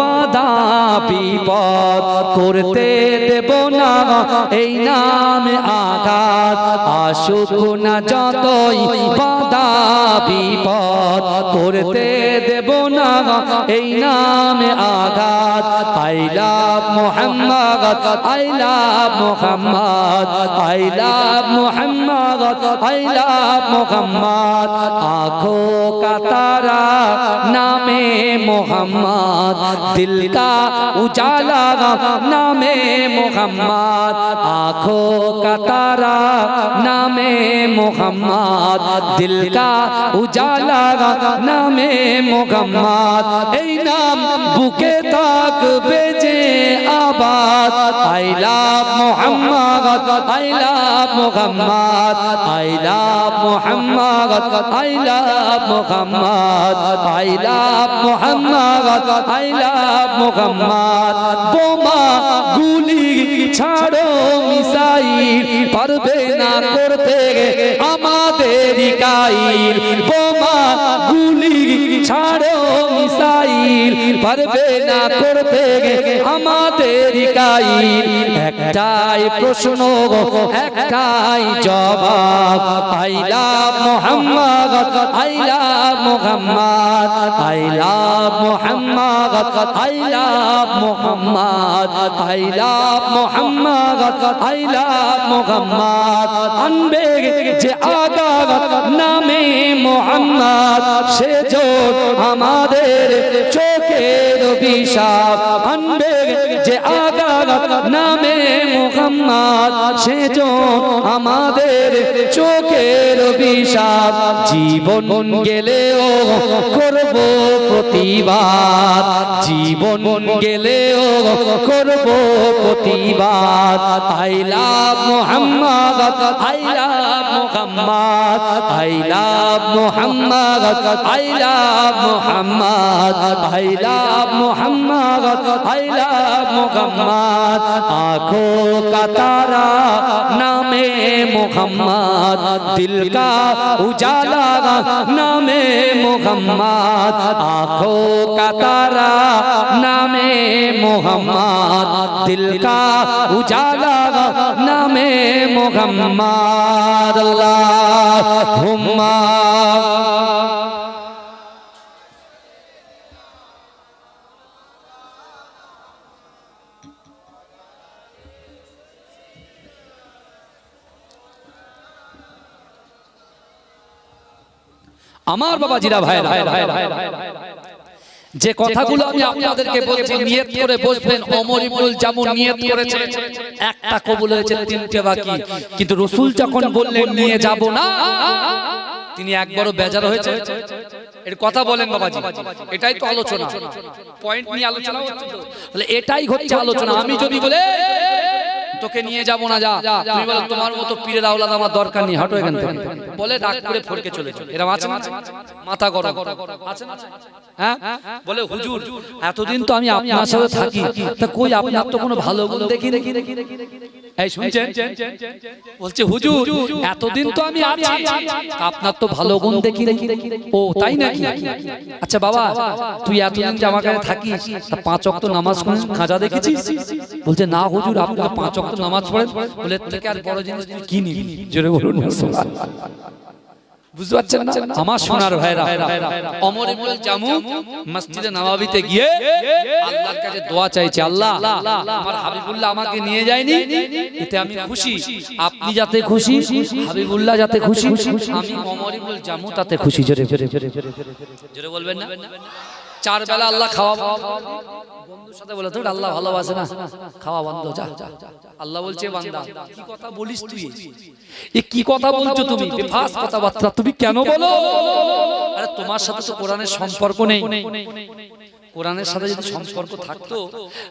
বাধা বিপদ করতে দেব না। এই নামে আঘাত আসুক না যতই বাধা বিপদ করতে দেব না। এই নামে আঘাত I Mohammad, I love Mohammad, I love Mohammad, I Mohammad. আখো কাতারা নামে মোহাম্মদ दिल का उजाला नामे मोहम्मद, आँखों का तारा नामे मोहम्मद, दिल का उजाला नामे मोहम्मद। नाम बुके तक बेचे आबाद। आई मोहम्मद आई मोहम्मद आई मोहम्मद आई मोहम्मद आई मोहम्मद মোহাম্মদ বোমা গুলি ছাড়ো মিসাইল পারবে না করতে আমাদের কাইল বোমা গুলি ছাড়ো কাইল পারবে না করতে আমাদের কাইল, একটাই প্রশ্ন একটাই জবাব। আইলা মোহাম্মদ আইলা মোহাম্মদ আইলা মোহাম্মদ আইলা মোহাম্মদ আইলা মোহাম্মদ আইলা মোহাম্মদ। আনবে যে নামে মোহাম্মদ, সে জোর আমাদের চোখ অভিশাপ আনবে যে নামে মোহাম্মদ সেজ আমাদের চোখের অভিশাপ জীবন গেলেও করব প্রতিবাদ। জীবন গেলেও করব প্রতিবাদ। আইলা মোহাম্মদ আইলা মোহাম্মদ আইলা মোহাম্মদ আইলা মোহাম্মদ আইলা মোহাম্মদ আইলা মোহাম্মদ। মোহাম্মদ आंखों का तारा नामे मोहम्मद दिल का उजाला नामे मोहम्मद आंखों का तारा नामे मोहम्मद दिल का उजाला नामे मोहम्मद अल्लाहुम्मा আমার বাবা জিরা ভাই যে কথাগুলো আমি আপনাদেরকে বলছি নিয়ত করে বসবেন অমর ইবনুল জামুন নিয়ত করেছে একটা কবুল হয়েছে তিনটে বাকি। কিন্তু রসুল যখন বললেন নিয়ে যাব না তিনি একবারও বেজার হয়েছে। এর কথা বলেন বাবাজি। এটাই তো আলোচনা। পয়েন্ট নিয়ে আলোচনা তাহলে এটাই হচ্ছে আলোচনা। আমি যদি বলে তোকে নিয়ে যাব না, যা। তুমি বলো, তোমার মতো পীরের আওলাদ আমার দরকার নেই, হাঁটো এখান থেকে। বলে ডাক করে ফটকে চলে চলে এরকম আছে না? মাথা গরম। আছে না? হ্যাঁ? বলে, হুজুর, এতদিন তো আমি আপনার সাথে থাকি। তা কই, আপনার তো কোনো ভালো গুণ দেখি দেখি এই, শুনছেন? বলছে, হুজুর, এতদিন তো আমি আছি। আপনার তো ভালো গুণ দেখি ও, তাই নাকি? আচ্ছা বাবা, তুই এতদিন আমার কাছে থাকিস, তা পাঁচ অক্ত নামাজ কোন খাজা দেখেছিস? বলছে, না, হুজুর আপনার পাঁচ অক্ত নামাজ পড়েন, বলে থেকে আর বড় জিনিস তুই কি জোরে বলুন বুঝতে পারছেন না? আমার সোনার ভাইরা, অমর ইবনুল জামু মসজিদে নববীতে গিয়ে আল্লাহর কাছে দোয়া চাইছে, আল্লাহ, আমার হাবিবুল্লাহ আমাকে নিয়ে যায়নি, এতে আমি খুশি। আপনি যাতে খুশি, হাবিবুল্লাহ যাতে খুশি, আমি অমর ইবনুল জামু তাতে খুশি। জোরে জোরে জোরে বলবেন না? চার বেলা আল্লাহ খাওয়া সাথে আল্লাহ কোরআনের সম্পর্ক নেই কোরআনের সাথে যদি সম্পর্ক থাকতো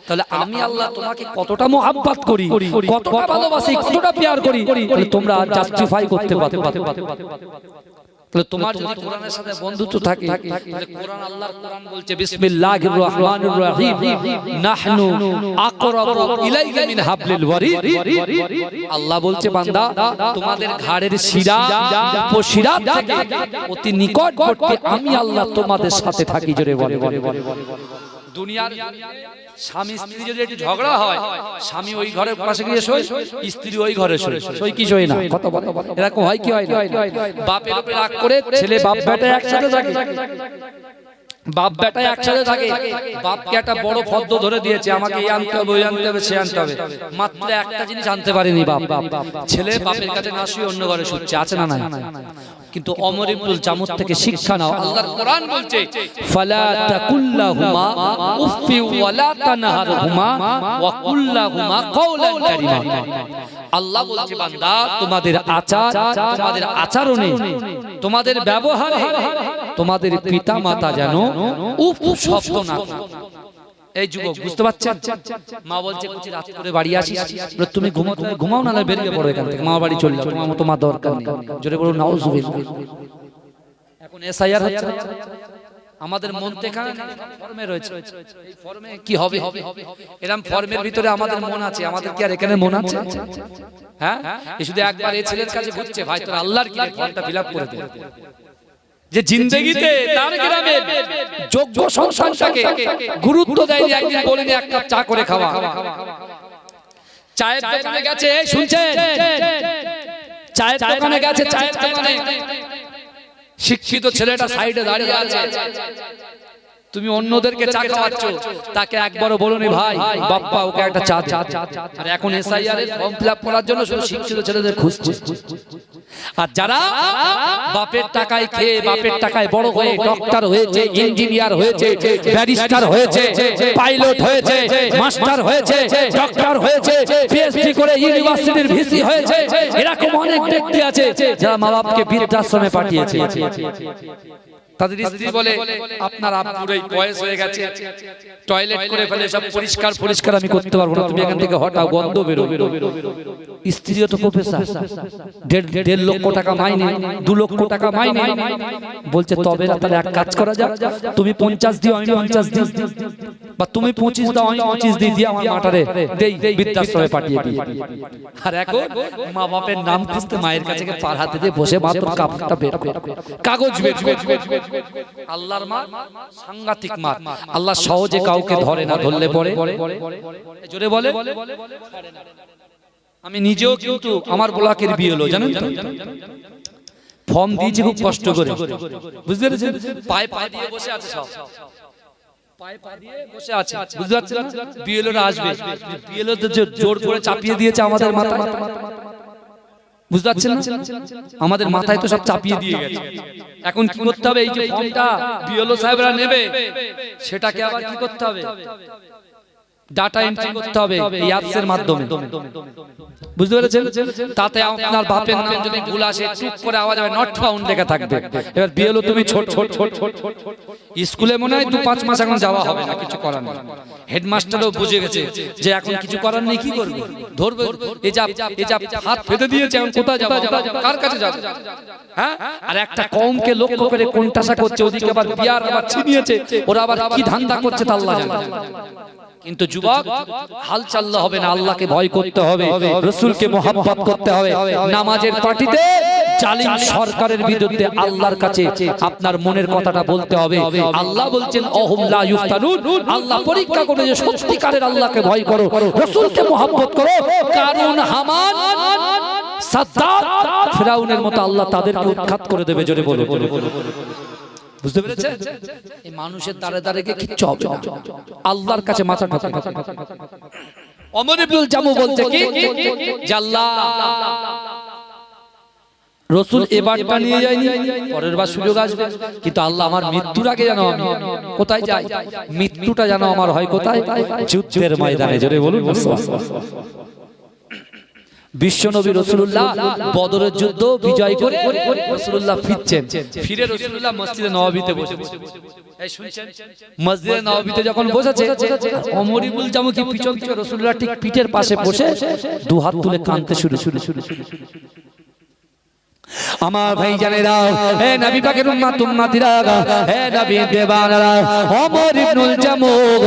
তাহলে আমি আল্লাহ তোমাকে কতটা মোহাব্বত করি কতটা ভালোবাসি কতটা পেয়ার করি তাহলে তোমরা জাস্টিফাই করতে পারো তাহলে তোমার যদি কোরআনের সাথে বন্ধুত্ব থাকে তাহলে কোরআন আল্লাহর কোরআন বলছে বিসমিল্লাহির রহমানির রহিম নাহনু আকরাবু ইলাইকা মিন হাবলিল ওয়ারিদ। আল্লাহ বলছে বান্দা তোমাদের ঘাড়ের শিরা উপশিরা থেকে অতি নিকটবর্তী আমি আল্লাহ তোমাদের সাথে থাকি জোরে বলে দুনিয়ার স্বামী স্ত্রী যদি একটু ঝগড়া হয় স্বামী ওই ঘরের পাশে গিয়ে শোয় স্ত্রী ওই ঘরে শোয় সই কি শোয় না? কত বলো। এরকম হয় কি হয় না? বাপের রাগ করে ছেলে বাপ বেটা একসাথে থাকে। বাপ বেটা একসাথে থাকে। বাপকে একটা বড় ফদ্দ ধরে দিয়েছে, আমাকে এই আনতে হবে, ওই আনতে হবে, সে আনতে হবে। মাত্র একটা জিনিস আনতে পারেনি বাপ বাপ। ছেলে বাপের কাছে না শুয়ে অন্য ঘরে শুচ্ছে, আছে না নাই? কিন্তু অমর ইবনুল জামুত থেকে শিক্ষা নাও। আল্লাহর কোরআন বলছে ফালা তাকুল্লাহুমা উফি ওয়ালা তানহারহুমা ওয়া কুল্লাহুমা কাওলান কারীমা। আল্লাহ বলছে বান্দা তোমাদের আচার তোমাদের আচরণে তোমাদের ব্যবহারে তোমাদের পিতা মাতা যেন উফ শব্দ না। এই যুবক বুঝতে পারছেন? মা বলছে রাত করে বাড়ি আসিস? তুমি ঘুমাও না বেরিয়ে পড়ো এখান থেকে। মা বাড়ি চলে যাও তোমার মতো মা দরকার নেই। জোরে বলো নাউজুবিল্লাহ। এখন এসআইআর হচ্ছে। আমাদের মন তো ফর্মে রয়েছে। এই ফর্মে কি হবে? এরকম ফর্মের ভিতরে আমাদের মন আছে। আমাদের কি আর এখানে মন আছে? হ্যাঁ? শুধু একবার এই ছেলের কাছে ঘুরছে। ভাই তোর আল্লাহর কি ফর্মটা ফিল আপ করে দে। যে জিন্দগিতে তার গ্রামে যোগ্য সংসারটাকে গুরুত্ব দেয়নি একদিন বলেনি এক কাপ চা করে খাওয়া। চায়ের দোকানে গেছে শুনছেন? চায়ের দোকানে গেছে চায়ের দোকানে শিক্ষিত ছেলেটা সাইডে দাঁড়িয়ে আছে। তুমি অন্যদেরকে চা খাওয়াচ্ছ তাকে একবারও বলনি ভাই বাপ্পা ওকে একটা চা চা আর এখন এসআইআর এর ফর্ম ফিল করার জন্য শুধু শিক্ষিত ছেলেদের খুঁজছে। আর যারা বাপের টাকায় খেয়ে বাপের টাকায় বড় হয়ে ডক্টর হয়েছে ইঞ্জিনিয়ার হয়েছে ব্যারিস্টার হয়েছে পাইলট হয়েছে মাস্টার হয়েছে ডক্টর হয়েছে পিএইচডি করে ইউনিভার্সিটির ভিসি হয়েছে এরকম অনেক ব্যক্তি আছে যারা মা বাপকে বৃদ্ধাশ্রমে পাঠিয়েছে। তাদের স্ত্রী বলে আপনার আব্বুর এই বয়স হয়ে গেছে টয়লেট করে ফেলে সব পরিষ্কার পরিষ্কার আমি করতে পারব না তুমি এখান থেকে হটাও গন্ধ বেরো স্ত্রীও তো প্রফেসর দেড় দেড় লক্ষ টাকা মাইনে দু লক্ষ টাকা মাইনে বলছে তবে তাহলে এক কাজ করা যাক তুমি পঞ্চাশ দিও আমি পঞ্চাশ দিই বা তুমি পঁচিশ দাও আমি পঁচিশ দিই দিয়ে আমার মাটারে দেই বৃদ্ধাশ্রমে পাঠিয়ে দিই আর এখন মা বাপের নাম খুঁজতে মায়ের কাছে গিয়ে পার হাতে দিয়ে বসে মা তোর কাপড়টা বের কাগজ বের আল্লাহর সাংঘাতিক আল্লাহ সহজে কাউকে ধরে না ধরলে পরে? জোরে বলে? আমি নিজেও কিন্তু আমার ব্লকের বিয়ে হলো জানেন তো? ফর্ম দিয়েছি খুব কষ্ট করে। বুঝতে পেরেছেন? পায়ে পা দিয়ে বসে আছে সব। বিএলওরা আসবে। বিএলও জোর করে চাপিয়ে দিয়েছে আমাদের মাথায় বুঝতে পারছেন না? আমাদের মাথায় তো সব চাপিয়ে দিয়ে গেছে। এখন কি করতে হবে? এই যে ফর্মটা বিএলও সাহেবরা নেবে। সেটাকে আবার কি করতে হবে? ডাটা এন্ট্রি করতে হবে এই অ্যাপস এর মাধ্যমে। বুঝতে পেরেছেন? তাতে আপনার বাপের নাম যদি ভুল আসে চুপ করে আওয়াজ হবে নট ফাউন্ড লেখা থাকবে। এবার বিএলও তুমি ছোট ছোট ছোট স্কুলে মনে হয় দু পাঁচ মাস এখন যাওয়া হবে না কিছু করার নেই। হেডমাস্টারও বুঝে গেছে যে এখন কিছু করার নেই কি করবে? ধরবে এই যা এই যা হাত পেতে দিয়েছে এখন কোথায় যাবে? কার কাছে যাবে? হ্যাঁ? আর একটা কমকে লক্ষ্য করে কোনটাসা করছে ওদিকে আবার বিয়ার আবার ছিনিয়েছে ওরা আবার কি ধান্দা করছে তা আল্লাহ জানে কিন্তু যুবক, হাল চাল্লা হবে না, আল্লাহকে ভয় করতে হবে, রসুলকে মোহাব্বত করতে হবে। নামাজের পার্টিতে সরকারের বিরুদ্ধে আল্লাহর কাছে আপনার মনের কথাটা বলতে হবে। আল্লাহ বলছেন আল্লাহ পরীক্ষা করে যে সত্যিকারের আল্লাহকে ভয় করো, রসুলকে মোহাব্বত করো। কারণ হামান ফেরাউনের মতো আল্লাহ তাদেরকে উৎখাত করে দেবে, জোরে বলে। বুঝতে পেরেছেন? এই মানুষের দ্বারে কিচ্ছু হবে না। আল্লাহর কাছে মাথা ঠকে অমর ইবনুল জামু বলছে কি? যে আল্লাহ রসুল এবারটা নিয়ে যায়নি পরের বার সুযোগ আসবে। কিন্তু আল্লাহ আমার মৃত্যুর আগে জানো আমি। কোথায় যাই? মৃত্যুটা যেন আমার হয় কোথায়? যুদ্ধের ময়দানে। জোরে বলুন। বিশ্বনবী রসুল্লাহ বদরের যুদ্ধ বিজয় করে রসুল্লাহ ফিরছেন। ফিরে রসুল্লাহ মসজিদে নবাবিতে বসে? মসজিদে নবাবিতে যখন বসেছে অমরিবুল জামুকি পিছন থেকে রসুল্লাহ ঠিক পিঠের পাশে বসে দু হাত তুলে কাঁদতে শুরু শুরু শুরু শুরু আমার ভাই জানেরা হে নবী পাকের উম্মত উম্মতিরা হে নবী দেবানরা ওমর ইবনুল জামুক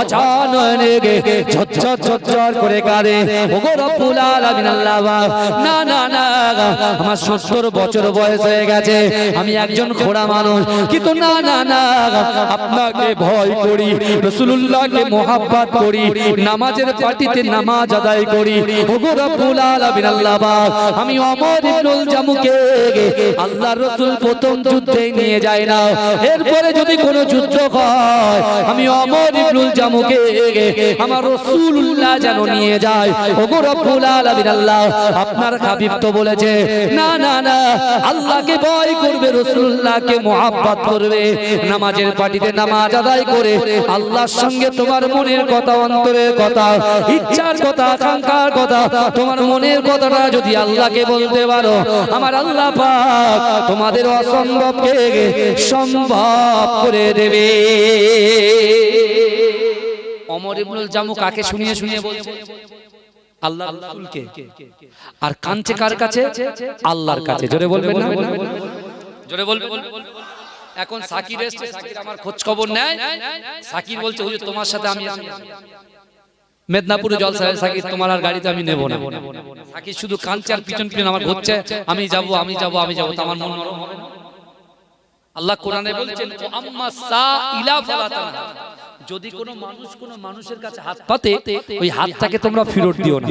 অজাননে গে ঝরঝর ঝরঝর করে কারে ওগো রব্বুল আলামিন আল্লাহ না না না আমার 70 বছর বয়স হয়ে গেছে। আমি একজন খোড়া মানুষ কিন্তু না না না আপনাকে ভয় করি রাসূলুল্লাহকে মোহাব্বত করি নামাজের পার্টিতে নামাজ আদায় করি। ওগো রব্বুল আলামিন আল্লাহ আমি ওমর ইবনুল জামুকে আল্লাহ রসুল প্রথম যুদ্ধে নিয়ে যায় না। এরপরে যদি কোনো যুদ্ধ হয়, আমি অমর ইবনুল জামুকে আমার রসুল্লাহ যেন নিয়ে যায়। ওগো রব্বুল আলামিন আল্লাহ, আপনার হাবিব তো বলেছে, না না না, আল্লাহকে ভয় করবে রসুল্লাহকে মোহাব্বত করবে। নামাজের পার্টিতে নামাজ আদায় করে আল্লাহর সঙ্গে তোমার মনের কথা, অন্তরের কথা, ইচ্ছার কথা, আকাঙ্ক্ষার কথা, তোমার মনের কথাটা যদি আল্লাহকে বলতে পারো, আমার আল্লাহ পাক তোমাদের অসম্ভবকে সম্ভব করে দেবে। অমর ইবনুল জামু কাকে শুনিয়ে শুনিয়ে বলছে? আল্লাহ রাসূলকে। আর কাঁদছে কার কাছে? আল্লাহর কাছে। জোরে বলবেন না? জোরে বলবেন। এখন সাকির এসছে। সাকির আমার খোঁজ খবর নেয়। সাকির বলছে, হুজুর, তোমার সাথে আমি। মেদিনীপুরে জলসায় সাকিব তোমার আর গাড়িতে আমি নেব না সাকিব শুধু কাঁদছে আর পিছন পিছন আমার হচ্ছে আমি যাব আমি যাব আমি যাব তো আমার মন। আল্লাহ কোরআনে বলছেন আম্মা। যদি কোনো মানুষ কোনো মানুষের কাছে হাত পাতে ওই হাতটাকে তোমরা ফেরত দিও না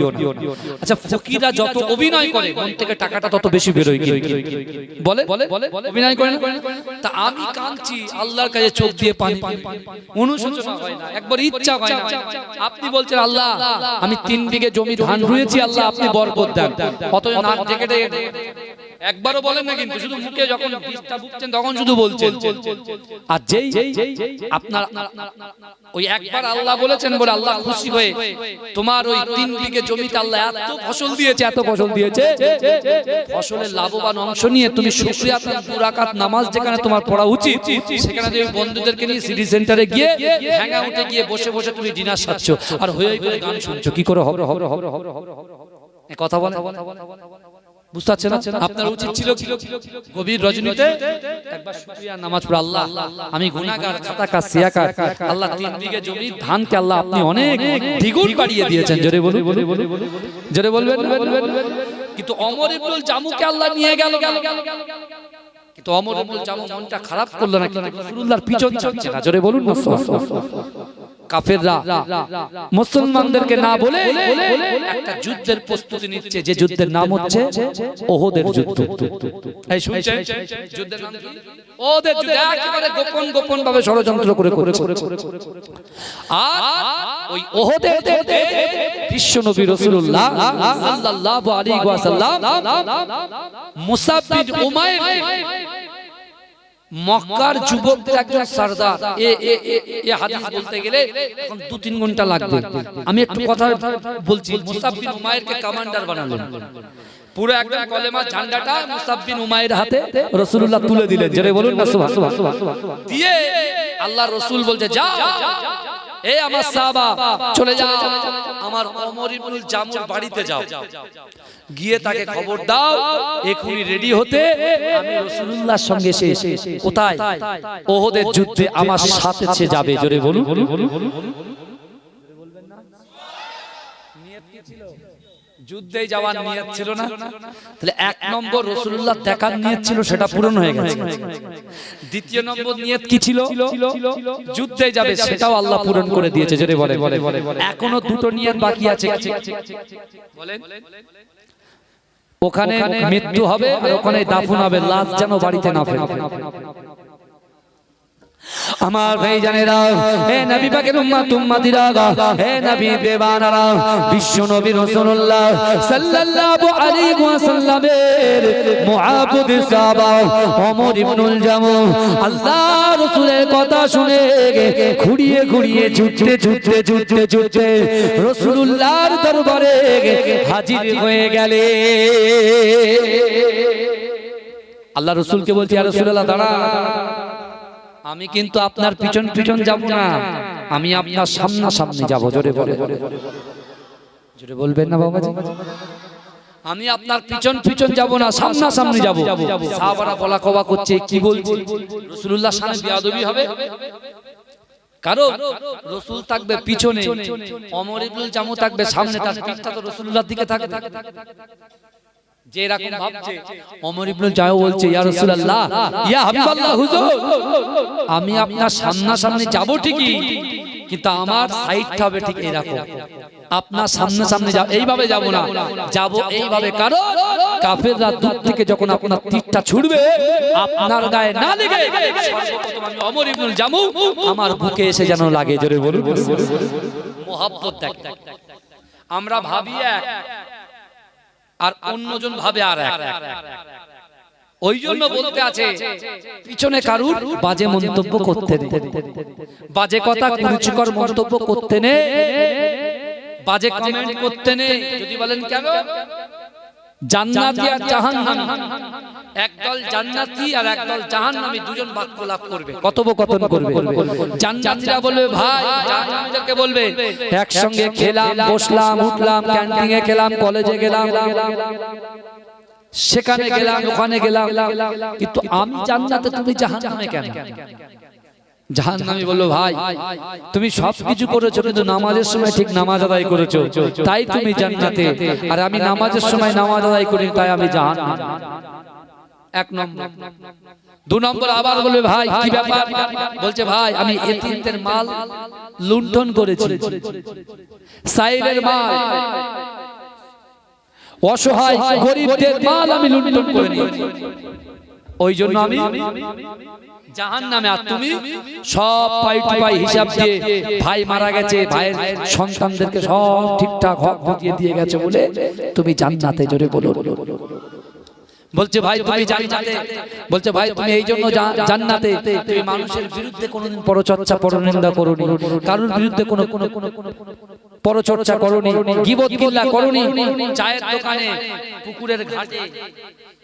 আচ্ছা ফকিররা যত অভিনয় করে মন থেকে টাকাটা তত বেশি বেরোয় কিন্তু বলে অভিনয় করে তা আমি কাঁদছি আল্লাহর কাছে চোখ দিয়ে পানি অনুশোচনা হয় না একবার ইচ্ছা হয় না আপনি বলছেন আল্লাহ আমি তিন বিঘে জমি ধান রুয়েছি আল্লাহ আপনি বরকত দেন অথচ নাক ডেকে ডেকে একবারও বলেন না কিন্তু, শুধু মুখে যখন বিষটা বুঝছেন তখন শুধু বলছেন। আর যেই আপনার ওই একবার আল্লাহ বলেছেন বলে আল্লাহ খুশি হয়ে, তোমার ওই তিন বিঘে জমিতে আল্লাহ এত ফসল দিয়েছে, এত ফসল দিয়েছে। ফসলের লাভবান অংশ নিয়ে তুমি শুকরিয়া দুরাকাত নামাজ যেখানে তোমার পড়া উচিত, সেখানে তুমি বন্ধুদেরকে নিয়ে সিটি সেন্টারে গিয়ে হ্যাং আউটে গিয়ে বসে বসে তুমি ডিনার সাচ্ছ আর হয়ে করে গান শুনছো। কি করে হবে? হবে হবে হবে এ কথা বলে বুঝতে পারছেন আপনার উচিত ছিল গভীর রজনীতে একবার শুকরিয়া নামাজ পড়ে আল্লাহ আমি গুনাহগার সিয়াকার আল্লাহ তিন বিঘে জমি ধানকে আল্লাহ আপনি অনেক দ্বিগুণ বাড়িয়ে দিয়েছেন জোরে বলুন। জোরে বলবেন কিন্তু অমর ইবনুল জামুকে আল্লাহ নিয়ে গেল। কিন্তু অমর ইবনুল জামু মনটা খারাপ করল না কিন্তু রাসূলুল্লাহর পিছন ছাড়ছে না জোরে বলুন না কাফেররা, মুসলমানদেরকে না বলে একটা যুদ্ধের প্রস্তুতি নিচ্ছে, যে যুদ্ধের নাম হচ্ছে ওহদের যুদ্ধ। গোপন গোপন ভাবে ষড়যন্ত্র করে করেছে। আর ওই মক্কার যুবকদের একজন সর্দার। এ এ এ- এ হাদিস বলতে গেলে দু তিন ঘণ্টা লাগবে। আমি একটু কথা বলছি। মুসাফির বিন উমাইরকে কমান্ডার বানালেন। পুরো একদম কলেমা ঝান্ডাটা মুসাব বিন উমাইর হাতে রাসূলুল্লাহ তুলে দিলেন। জোরে বলুন না সুবহান দিয়ে আল্লাহ রাসূল বলছে যাও এ আমার সাহাবা চলে যাও। আমার ওমর ইবনুল জামুর বাড়িতে যাও। গিয়ে তাকে খবর দাও এখনই রেডি হতে আমি রাসূলুল্লাহর সঙ্গে সে কোথায়? ওহদের যুদ্ধে আমার সাথে সে যাবে। জোরে বলুন। যুদ্ধে যাওয়ার নিয়ত ছিল না। তাহলে এক নম্বর রসুল্লাহ দেখার নিয়ত ছিল সেটা পূরণ হয়ে গেছে। দ্বিতীয় নম্বর নিয়ত কি ছিল? যুদ্ধে যাবে সেটাও আল্লাহ পূরণ করে দিয়েছে যদি বলে। এখনও দুটো নিয়ত বাকি আছে। বলেন। ওখানে মৃত্যু হবে আর ওখানে দাফন হবে লাশ যেন বাড়িতে না ফেরে। আমার ভাই জানেরা হে নবী পাকের উম্মত উম্মতিরা হে নবী দেবানারা বিশ্ব নবী রাসূলুল্লাহ সাল্লাল্লাহু আলাইহি ওয়াসাল্লামের মুআবুদ সাহাবা ওমর ইবনুল জামু আল্লাহ রাসূলের কথা শুনে ঘুরিয়ে ঘুরিয়ে ছুটতে ছুটতে ছুটতে ছুটতে রাসূলুল্লাহর দরবারে হাজির হয়ে গেলে। আল্লাহ রসুলকে বলছি আর রসুল্লাহ দাঁড়া। আমি কিন্তু আপনার পিছন পিছন যাব না। আমি আপনার সামনা সামনে যাব। জোরে বলে জোরে বলবেন না বাবাজি? আমি আপনার পিছন পিছন যাব না সামনা সামনে যাব। সাহাবারা বলা কবা করছে কি বলছি? রসুল্লাহ সামনে বিয়াদবি হবে? কারণ রসুল থাকবে পিছনে অমর ইবনুল জামু থাকবে সামনে তার পিঠটা তো রসুল্লাহর দিকে থাকবে। যে এরকম ভাবছে। অমর ইবনুল জামু বলছে ইয়া রাসূলুল্লাহ ইয়া হাবিবাল্লাহ হুজুর আমি আপনার সামনা সামনে যাব ঠিকই কিন্তু আমার সাইডটা হবে ঠিক এরকম। আপনার সামনে সামনে যাব এইভাবে যাব না। যাব এইভাবে কারণ কাফেররা দূর থেকে যখন আপনার তীরটা ছুড়বে আপনার গায়ে না লেগে সর্বপ্রথম আমি অমর ইবনুল জামু আমার বুকে এসে যেন লাগে। জোরে বলুন। মোহাব্বত দেখে আমরা ভাবি এক আর অন্যজন ভাবে আর এক। ওই জন্য বলতে আছে পিছনে কারুর বাজে মন্তব্য করতে নেই। বাজে কথা কুরুচিকর মন্তব্য করতে নেই। বাজে কমেন্ট করতে নেই। যদি বলেন কেন? জান্নাতি আর জাহান্নামী। একদল জান্নাতি আর একদল জাহান্নামী দুজন বাক্য লাভ করবে। কথোপকথন করবে। জান্নাতীরা বলবে ভাই জাহান্নামীদেরকে বলবে একসঙ্গে খেলাম বসলাম উঠলাম ক্যান্টিনে খেলাম কলেজে গেলাম। সেখানে গেলাম ওখানে গেলাম। কিন্তু আমি জান্নাতে তুমি জাহান্নামে কেন? জাহান্নামী বলল ভাই তুমি সব কিছু করেছ কিন্তু নামাজের সময় ঠিক নামাজ আদায় করেছ। তাই তুমি জান্নাতে আর আমি নামাজের সময় নামাজ আদায় করি তাই আমি জাহান্নামে। এক নম্বর। দু নম্বর আবার বলবে ভাই কি ব্যাপার? বলছে ভাই আমি এতিমদের মাল লুণ্ঠন করেছি। মাল। অসহায় গরিবদের মাল আমি লুণ্ঠন করে নিয়েছি ওই জন্য আমি জাহান নামে আর তুমি সব পাই টুপাই হিসাব দিয়ে ভাই মারা গেছে ভাইয়ের সন্তানদেরকে সব ঠিকঠাক হক বুঝিয়ে দিয়ে গেছে বলে তুমি জান্নাতে জোরে বলো। বলছে ভাই তুমি জান্নাতে বলছে ভাই তুমি এই জন্য জান্নাতে তুমি মানুষের বিরুদ্ধে কোনোদিন পরচর্চা পরনিন্দা করোনি। কারোর বিরুদ্ধে কোনো কোনো কোনো কোনো পরচর্চা করোনি। গিবত করোনি। চায়ের দোকানে পুকুরের ঘাটে।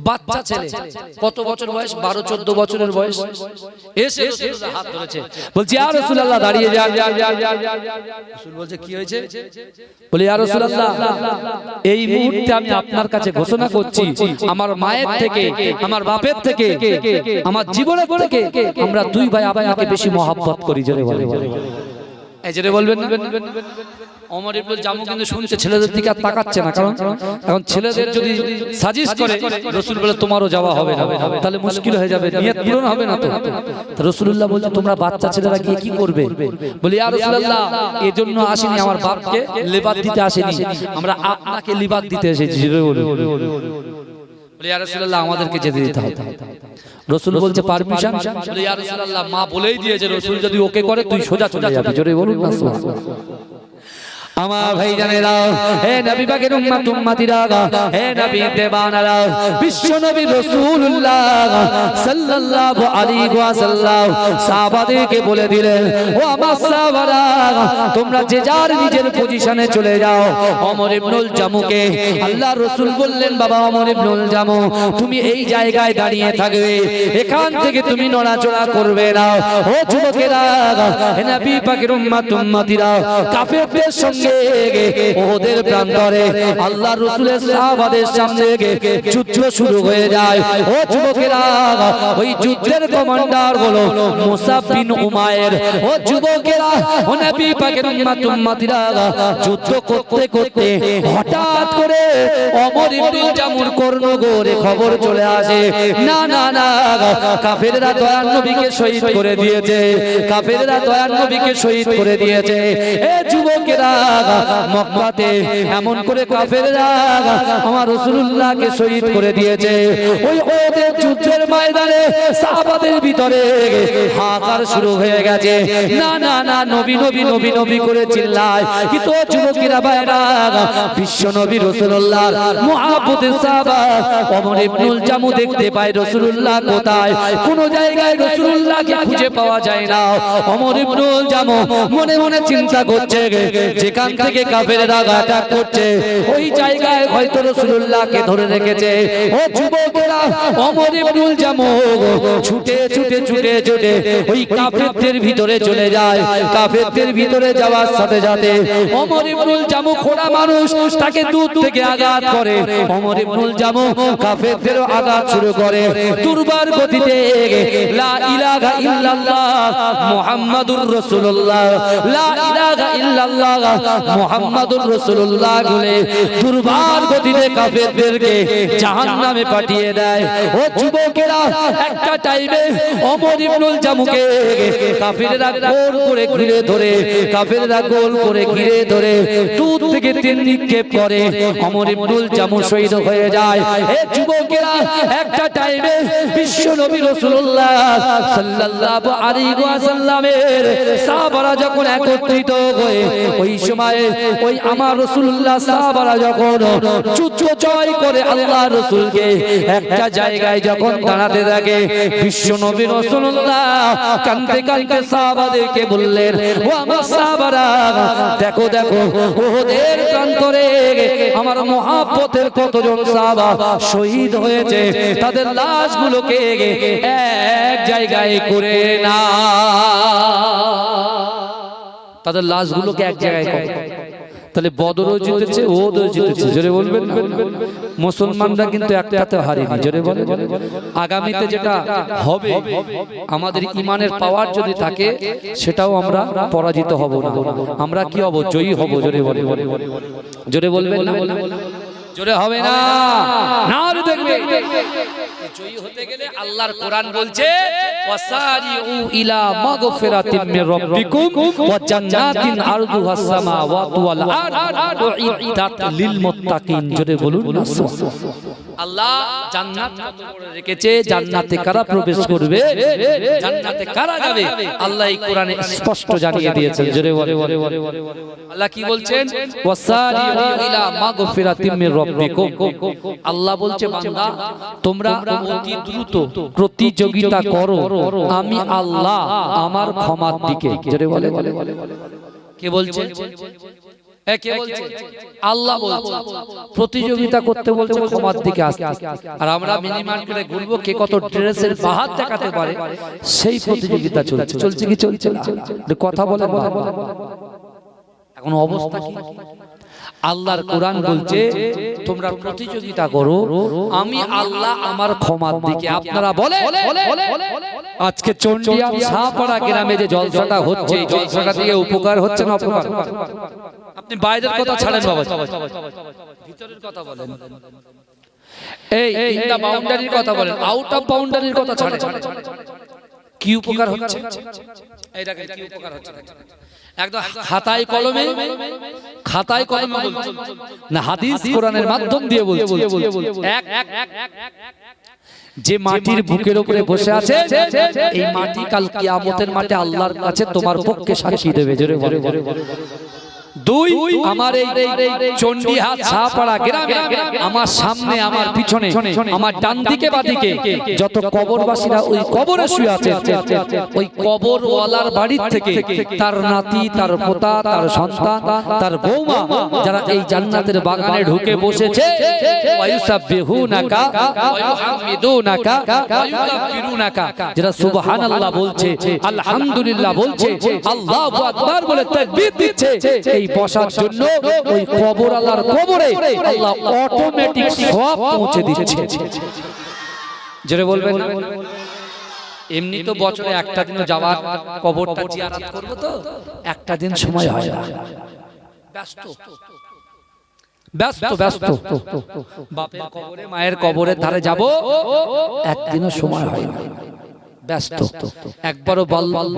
বাচ্চা ছেলে কত বছর বয়স বারো চোদ্দ বছরের বয়স এসে হাত ধরেছে বলছি ইয়া রাসূলুল্লাহ দাঁড়িয়ে যান বলছে কি হয়েছে বলে ইয়া রাসূলুল্লাহ এই মুহূর্তে আমি আপনার কাছে ঘোষণা করছি আমার মায়ের থেকে আমার বাপের থেকে আমার জীবনের থেকে আমরা দুই ভাই আপনাকে বেশি মহাব্বত করি জোরে বলে এই জোরে বলবেন? অমর জামু কিন্তু শুনছে ছেলেদের দিকে আর তাকাচ্ছে না কারণ এখন ছেলেদের যদি সাজিশ করে রসুল বলে তোমারও যাওয়া হবে না। তাহলে মুশকিল হয়ে যাবে নিয়ত পূরণ হবে না তো। রসুল্লাহ বলছে তোমরা বাচ্চা ছেলেরা গিয়ে কি করবে? বলি আর রসুল্লাহ এই জন্য আসেনি আমার বাপকে লেবাদ দিতে আসেনি। আমরা আপনাকে লিবাদ দিতে এসেছি। বলে। ইয়া রাসূলুল্লাহ আমাদেরকে যেতে দিতে হবে। রসুল বলছে পারমিশন বলে ইয়া রাসূলুল্লাহ মা বলেই দিয়েছে রসুল যদি ওকে করে তুই সোজা চলে যাবি। জোরে বলুন না সুবহানাল্লাহ। আমার ভাই জানেরা হে নবী পাকের উম্মত উম্মতিরা হে নবী দেবানারা বিশ্ব নবী রাসূলুল্লাহ সাল্লাল্লাহু আলাইহি ওয়াসাল্লাম সাহাবাদেরকে বলে দিলেন, ও আমার সাহাবারা, তোমরা যে যার নিজের পজিশনে চলে যাও ওমর ইবনুল জামুকে। আল্লাহ রাসূল বললেন, বাবা ওমর ইবনুল জামু, তুমি এই জায়গায় দাঁড়িয়ে থাকবে, এখান থেকে তুমি নড়াচড়া করবে না। ও যুবকেরা, হে নবী পাকের উম্মত উম্মতিরা কাফেরদের সঙ্গে ওদের প্রান্তরে আল্লাহ রসুলের সাহাবাদের সামনে যুদ্ধ শুরু হয়ে যায়। ও যুবকেরা, ওই যুদ্ধের কমান্ডার হলো মুসাব উমায়ের ও যুবকেরা, ও নবী পাকের উম্মত যুদ্ধ করতে করতে হঠাৎ করে অমর ইবনুল জামুর কর্ণগোরে খবর চলে আসে। না না না, কাফেররা দয়ার নবীকে শহীদ করে দিয়েছে। কাফেররা দয়ার নবীকে শহীদ করে দিয়েছে। এ যুবকেরা মক্কাতে এমন করে কাফেররা আমার রাসূলুল্লাহকে শহীদ করে দিয়েছে। ওই ওদের যুদ্ধের ময়দানে সাহাবাদের ভিতরে হাহাকার শুরু হয়ে গেছে। না না না, নবী নবী নবী নবী করে চিল্লায়। যুবকেরা বাইরা বিশ্ব নবী সাহাবা ইবনুল জামু দেখতে পায় কোথায়? কোন জায়গায় খুঁজে পাওয়া যায় না। ইবনুল জামু মনে মনে চিন্তা করছে যেখান থেকে কাফেররা অ্যাটাক করছে। ওই জায়গায় হয়তো রাসূলুল্লাহকে ধরে রেখেছে। ও যুবকেরা ওমর ইবনুল জামু ছুটে ছুটে ছুটে ছুটে ওই কাফেরদের ভিতরে চলে যায়। কাফেরদের ভিতরে যাওয়ার সাথে সাথে ওমর ইবনুল জামু খোড়া মানুষ তাকে দূর থেকে আঘাত করে। ওমর ইবনুল জামু কাফেরদের আঘাত শুরু করে। দুর্বার গতিতে লা ইলাহা ইল্লাল্লাহ মুহাম্মাদুর রাসূলুল্লাহ। লা ইলাহা ইল্লাল্লাহ মুহাম্মাদুর রাসূলুল্লাহ বলে দুর্বার গতিতে কাফেরদেরকে জাহান্নামে পাঠিয়ে দেয়। ও যুবকেরা, একটা টাইমে ওমর ইবনুল জামুকে কাফেররা গোল করে ঘিরে ধরে, কাফেররা গোল করে ঘিরে ধরে দূর থেকে তিন নিক্ষেপ করে। ওমর ইবনুল জামু শহীদ হয়ে যায়। এ যুবকেরা, একটা টাইমে বিশ্ব নবী রাসূলুল্লাহ সাল্লাল্লাহু আলাইহি ওয়াসাল্লামের সাহাবারা যখন একত্রিত হয়ে ওই সময়ে ওই আমার রাসূলুল্লাহ সাহাবারা যখন জয় করে আল্লাহ রাসূলকে একটা জায়গায় যখন দাঁড়াতে থাকে, বিশ্ব নবী কাঁদতে সাহাবাদেরকে বললেন, ও আমার সাহাবারা, দেখো দেখো ওদের প্রান্তরে আমার মহাপথের কতজন সাহাবা শহীদ হয়েছে, তাদের লাশগুলোকে এক জায়গায় করে না তাদের লাশগুলোকে এক জায়গায় তাহলে বদরও জিতেছে ও জিতেছে, জোরে বলবেন মুসলমানরা কিন্তু একটাতে হারিনি, জোরে বলে আগামীতে যেটা হবে, আমাদের ইমানের পাওয়ার যদি থাকে, সেটাও আমরা পরাজিত হব না। আমরা কি হব? জয়ী হব, জোরে বলে জোরে বলবেন না? জোরে হবে না? না দেখবে জয়ী হতে গেলে আল্লাহর কোরআন বলছে জোরে বলুন আল্লাহ জান্নাত রেখেছে? জান্নাতে কারা প্রবেশ করবে? জান্নাতে কারা যাবে? আল্লাহ এই কোরআনে স্পষ্ট জানিয়ে দিয়েছেন। জোরে বলে আল্লাহ কি বলছেন? ওয়াসারিউ ইলা মাগফিরাতিন মির রাব্বিকুম। আল্লাহ বলছে বান্দা তোমরা অতি দ্রুত প্রতিযোগিতা করো। আমি আল্লাহ আমার ক্ষমার দিকে বলে কে বলছে আল্লাহ বলছে প্রতিযোগিতা করতে বলছে ক্ষমার দিকে আসতে আর আমরা মিনি মার্কেটে ঘুরবো কে কত ড্রেসের বাহার দেখাতে পারে সেই প্রতিযোগিতা চলছে চলছে কি চলছে কথা বাবা। এখন অবস্থা কি আল্লাহর কোরআন বলছে তোমরা প্রতিযোগিতা করো আমি আল্লাহ আমার ক্ষমার দিকে আপনারা বলে আজকে চন্ডিয়া ছাপাড়া গ্রামে যে জলসাটা হচ্ছে এই জলসাটা থেকে উপকার হচ্ছে না অপকার আপনি বাইরের কথা ছাড়েন বাবা ভিতরের কথা বলেন এই বাউন্ডারির কথা বলেন আউট অফ বাউন্ডারির কথা ছাড়েন কি উপকার হচ্ছে? এই দেখেন কি উপকার হচ্ছে। একদম খাতায় কলমে খাতায় কলমে বলছি। না হাদিস কোরআনের মাধ্যম দিয়ে বলছি। এক যে মাটির বুকের উপরে বসে আছে এই মাটি কাল কিয়ামতের মাঠে আল্লাহর কাছে তোমার পক্ষে সাক্ষী দেবে জোরে বলে দুই আমার এই চণ্ডীহাট ছাপাড়া গ্রামে আমার সামনে আমার পিছনে আমার ডান দিকে বা দিকে যত কবরবাসীরা ওই কবরে শুয়ে আছে ওই কবরওয়ালার বাড়ির থেকে তার নাতি তার পোতা তার সন্তান তার বৌমা যারা এই জান্নাতের বাগানে ঢুকে বসেছে যারা সুবহানাল্লাহ বলছে আলহামদুলিল্লাহ বলছে আল্লাহু আকবার বলে তাকবীর দিচ্ছে এই বসার জন্য ওই কবর আল্লাহর কবরে আল্লাহ অটোমেটিক সব পৌঁছে দিচ্ছে। জোরে বলবেন এমনি তো বছরে একটা দিন যাওয়ার কবরটা জিয়ারত করব তো, একটা দিন সময় হয় না। ব্যস্ত। ব্যস্ত ব্যস্ত। বাপের কবরে, মায়ের কবরের ধারে যাব, একদিনও সময় হয় না। ব্যস্ত। একবারও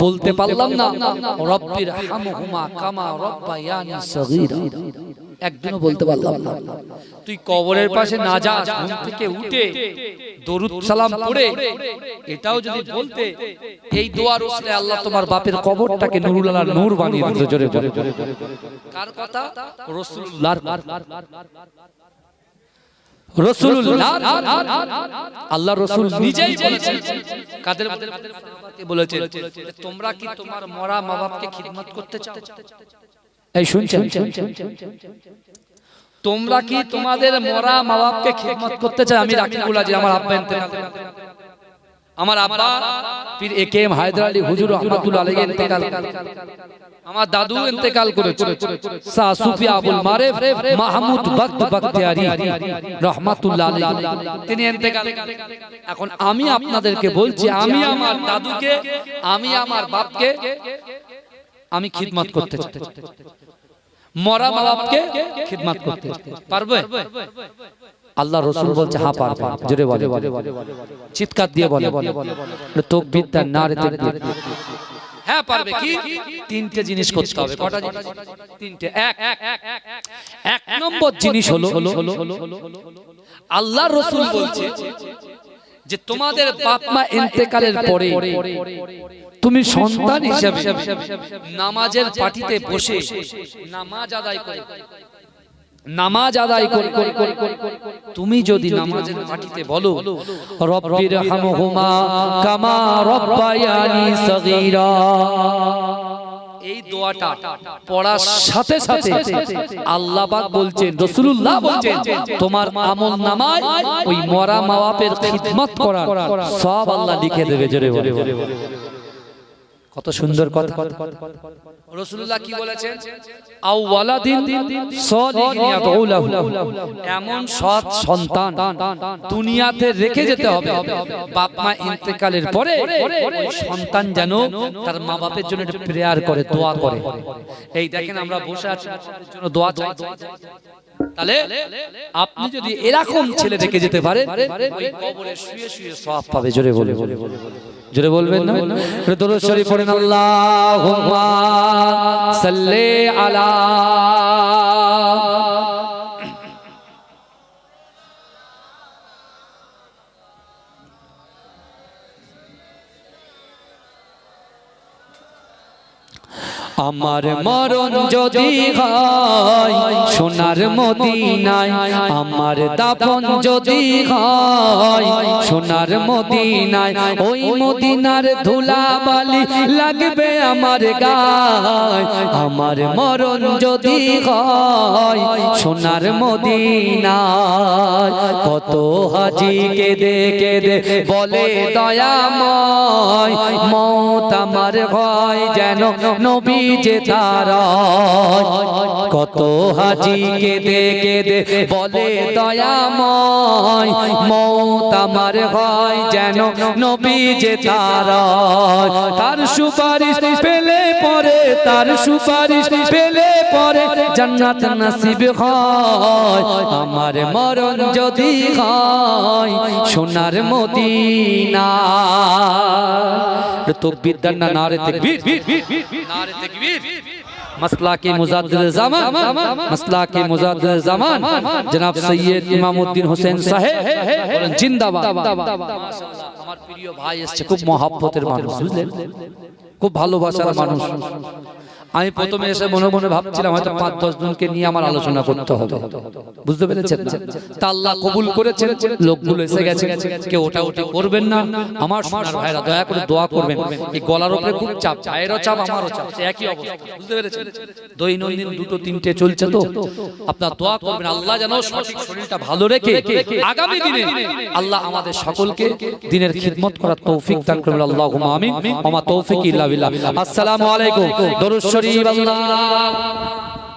বলতে পারলাম না। রব্বির হামহুমা কামা সগীরা। একদিনও বলতে পারলাম না। তুই কবরের পাশে না যাস ঘুম থেকে উঠে দরুদ সালাম পড়ে। এটাও যদি বলতে, এই দোয়ার উসলে আল্লাহ তোমার বাপের কবরটাকে নুরুল নূর বানিয়ে দিতে জোরে জোরে। কার কথা। রাসূলুল্লাহ। আল্লাহ রাসূল নিজেই বলেছেন। কাদের বলেছেন? তোমরা কি তোমার মরা মা বাপকে খিদমত করতে চাও? এই শুনছেন? তোমরা কি তোমাদের মরা মা বাপকে খিদমত করতে চাও? আমি রাকিবুল যে আমার আব্বা আমার আব্বা পীর A K M Haider Ali হুজুর রহমাতুল্লাহ আলাইহি ইন্তেকাল। আমার দাদু ইন্তেকাল করেছে। শাহ সুফি আবুল মারেফ মাহমুদ বক্ত বখতিয়ারি রহমাতুল্লাহ আলাইহি। তিনি ইন্তেকাল। এখন আমি আপনাদেরকে বলছি আমি আমার দাদুকে আমি আমার বাপকে আমি খিদমত করতে চাই। মরা মা বাপকে খিদমত করতে পারবে? আল্লাহ রসুল বলছে হ্যাঁ পারবে। জোরে বলে। চিৎকার দিয়ে বলে। তো বিদ্যা না রে তাকবীর। হ্যাঁ পারবে কি? তিনটে জিনিস করতে হবে। কটা জিনিস? তিনটে। এক। এক নম্বর জিনিস হলো আল্লাহ রসুল বলছে যে তোমাদের বাপ মা ইন্তেকালের পরে তুমি সন্তান হিসাবে নামাজের পাটিতে বসে নামাজ আদায় করে। নামাজ আদায় করে তুমি যদি নামাজের মাটিতে বলো রব্বির হামহুমা কামা রব্বায়ানি সগীরা। এই দোয়াটা পড়ার সাথে সাথে আল্লাহ পাক বলছেন, রাসূলুল্লাহ বলছেন, তোমার আমল নামায় ওই মরা মা বাপের খিদমত করার সব আল্লাহ লিখে দেবে জোরে বলে। কত সুন্দর কথা। রসুল্লাহ কি বলেছেন। এমন সৎ সন্তান দুনিয়াতে রেখে যেতে হবে। বাপ মা ইন্তেকালের পরে সন্তান যেন তার মা বাপের জন্য প্রেয়ার করে, দোয়া করে। এই দেখেন আমরা বসে আছি জন্য দোয়া চাই। তাহলে আপনি যদি এরকম ছেলে রেখে যেতে পারেন শুয়ে শুয়ে সওয়াব পাবে, জোরে বলে জোরে বলবেন না? দরুদ শরীফ পড়েন। আল্লাহুম্মা সাল্লি আলা আমার মরণ যদি হয় সোনার মদিনায় আমার দাপন যদি হয়, সোনার মদিনায় ওই মদিনার ধুলা বালি লাগবে আমার গায়। আমার মরণ যদি হয়, সোনার মদিনায় কত হাজি কেঁদে কেঁদে বলে দয়াময়। মত আমার হয় যেন নবী যে তারা কত হাজি কেঁদে কেঁদে বলে, দয়াময়, মত আমার হয় যেন নবী যে তারা তার সুপারিশ পেলে পরে, তার সুপারিশ পেলে পরে জান্নাত নসিব হয়। আমার মরণ যদি হয় সোনার মদিনা। তো বিদ্যার না নারে তাকবীর। নারে তাকবীর। मसला के मुजाद्दिद जमान मसला के मुजाद्दिद जमान जनाब सैयद इमामुद्दीन হোসেন সাহেব বলেন জিন্দাবাদ মাশাআল্লাহ আমার প্রিয় ভাই এসেছে খুব মহাব্বতের মানুষ বুঝলেন খুব ভালোবাসার মানুষ আমি প্রথমে এসে মনে মনে ভাবছিলাম হয়তো পাঁচ দশ জনকে নিয়ে আমার আলোচনা করতে হবে। বুঝতে পেরেছেন তা আল্লাহ কবুল করেছেন? লোকগুলো এসে গেছে। কেউ ওটা ওটা করবেন না। আমার সোনার ভাইরা দয়া করে দোয়া করবেন। এই গলার উপরে খুব চাপ চায়েরও চাপ আমারও চাপ। একই অবস্থা। বুঝতে পেরেছেন? দৈনন্দিন দুটো তিনটে চলছে তো? আপনার দোয়া করবেন। আল্লাহ যেন সঠিক শরীরটা ভালো রেখে আগামী দিনে আল্লাহ আমাদের সকলকে দিনের খিদমত করার তৌফিক দান করবেন আল্লাহুম্মা আমিন। মা তৌফিক ইল্লা বিল্লাহ। আসসালামু আলাইকুম দরুদ শরীফ আল্লাহ